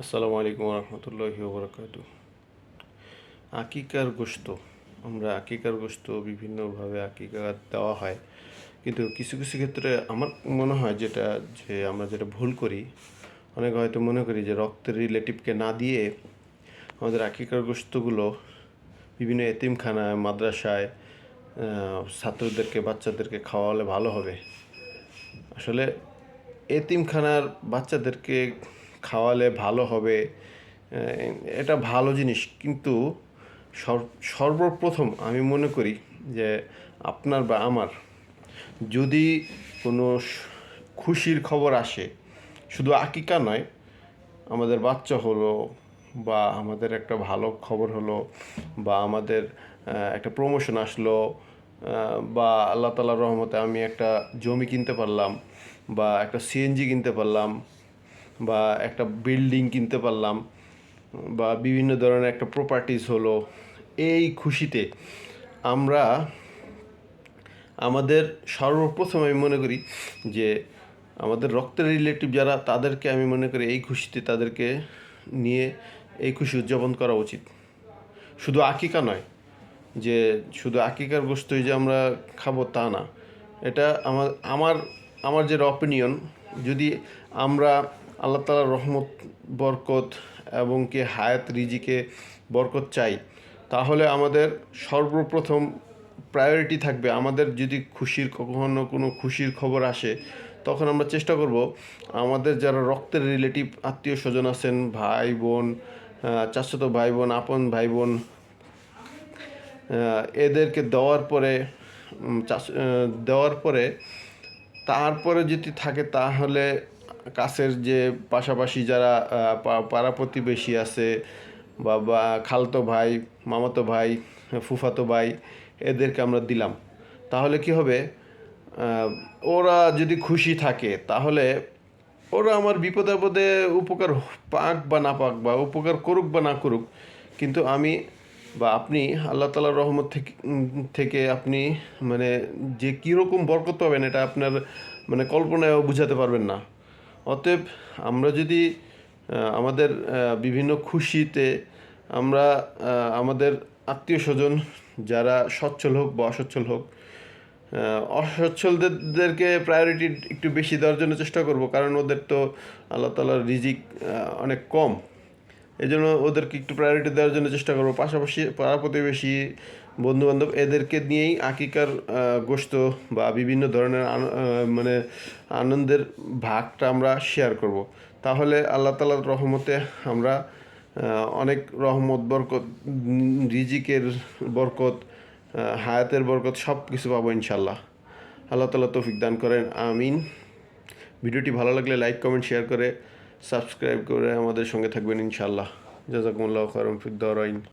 আসসালামু আলাইকুম রহমতুল্লাহি বরকাত আকিকার গোস্ত আমরা আকিকার গোস্ত বিভিন্নভাবে আকিকা দেওয়া হয়। কিন্তু কিছু কিছু ক্ষেত্রে আমার মনে হয় যেটা, যে আমরা যেটা ভুল করি, অনেক হয়তো মনে করি যে রক্তের রিলেটিভকে না দিয়ে আমাদের আকিকার গোস্তগুলো বিভিন্ন এতিমখানায়, মাদ্রাসায় ছাত্রদেরকে, বাচ্চাদেরকে খাওয়ালে ভালো হবে। আসলে এতিমখানার বাচ্চাদেরকে খাওয়ালে ভালো হবে এটা ভালো জিনিস। কিন্তু সর- সর্বপ্রথম আমি মনে করি যে আপনার বা আমার যদি কোনো খুশির খবর আসে, শুধু আকিকা নয়, আমাদের বাচ্চা হলো বা আমাদের একটা ভালো খবর হলো বা আমাদের একটা প্রমোশন আসলো বা আল্লাহ তালার রহমতে আমি একটা জমি কিনতে পারলাম বা একটা সিএনজি কিনতে পারলাম বা একটা বিল্ডিং কিনতে পারলাম, বা বিভিন্ন ধরনের একটা প্রপার্টিস হলো, এই খুশিতে আমরা আমাদের সর্বপ্রথম আমি মনে করি যে আমাদের রক্তের রিলেটিভ যারা, তাদেরকে আমি মনে করি এই খুশিতে তাদেরকে নিয়ে এই খুশি উদযাপন করা উচিত। শুধু আকিকা নয়, যে শুধু আকিকার গোস্তই যে আমরা খাব তা না। এটা আমার আমার আমার যে অপিনিয়ন যদি আমরা আল্লাহ তালার রহমত, বরকত এবং কি হায়াত রিজিকে বরকত চাই। তাহলে আমাদের সর্বপ্রথম প্রায়োরিটি থাকবে আমাদের যদি খুশির, কখনো কোনো খুশির খবর আসে, তখন আমরা চেষ্টা করব আমাদের যারা রক্তের রিলেটিভ আত্মীয় স্বজন আছেন, ভাই বোন চাচাতো ভাই বোন, আপন ভাই বোন এদেরকে দেওয়ার পরে দেওয়ার পরে, তারপরে যদি থাকে তাহলে কাছের যে পাশাপাশি যারা পাড়া প্রতিবেশী আছে বা বা খালতো ভাই, মামাতো ভাই, ফুফাতো ভাই, এদেরকে আমরা দিলাম। তাহলে কি হবে? ওরা যদি খুশি থাকে, তাহলে ওরা আমার বিপদে আপদে উপকার পাক বা না পাক, বা উপকার করুক বা না করুক, কিন্তু আমি বা আপনি আল্লাহ তালার রহমত থেকে থেকে আপনি মানে যে কীরকম বরকত পাবেন, এটা আপনার মানে কল্পনায়ও বুঝাতে পারবেন না। অতএব আমরা যদি আমাদের বিভিন্ন খুশিতে আমরা আমাদের আত্মীয় স্বজন যারা সচ্ছল হোক বা অসচ্ছল হোক অসচ্ছলদেরকে প্রায়োরিটি একটু বেশি দেওয়ার জন্য চেষ্টা করব। কারণ ওদের তো আল্লাহ তালার রিজিক অনেক কম। এই জন্য ওদেরকে একটু প্রায়োরিটি দেওয়ার জন্য চেষ্টা করব। পাশাপাশি পাড়া প্রতিবেশী বন্ধু বান্ধব এদেরকে নিয়েই আকিকার গোশত বা বিভিন্ন ধরনের মানে আনন্দের ভাগটা আমরা শেয়ার করব। তাহলে আল্লাহ তালার রহমতে আমরা অনেক রহমত, বরকত, রিজিকের বরকত হায়াতের বরকত সব কিছু পাবো ইনশাল্লাহ আল্লাহ তালা তৌফিক দান করেন, আমিন। ভিডিওটি ভালো লাগলে লাইক কমেন্ট শেয়ার করে সাবস্ক্রাইব করে আমাদের সঙ্গে থাকবেন ইনশাল্লাহ জাজাকুমুল্লাহ ফিদ্দারাইন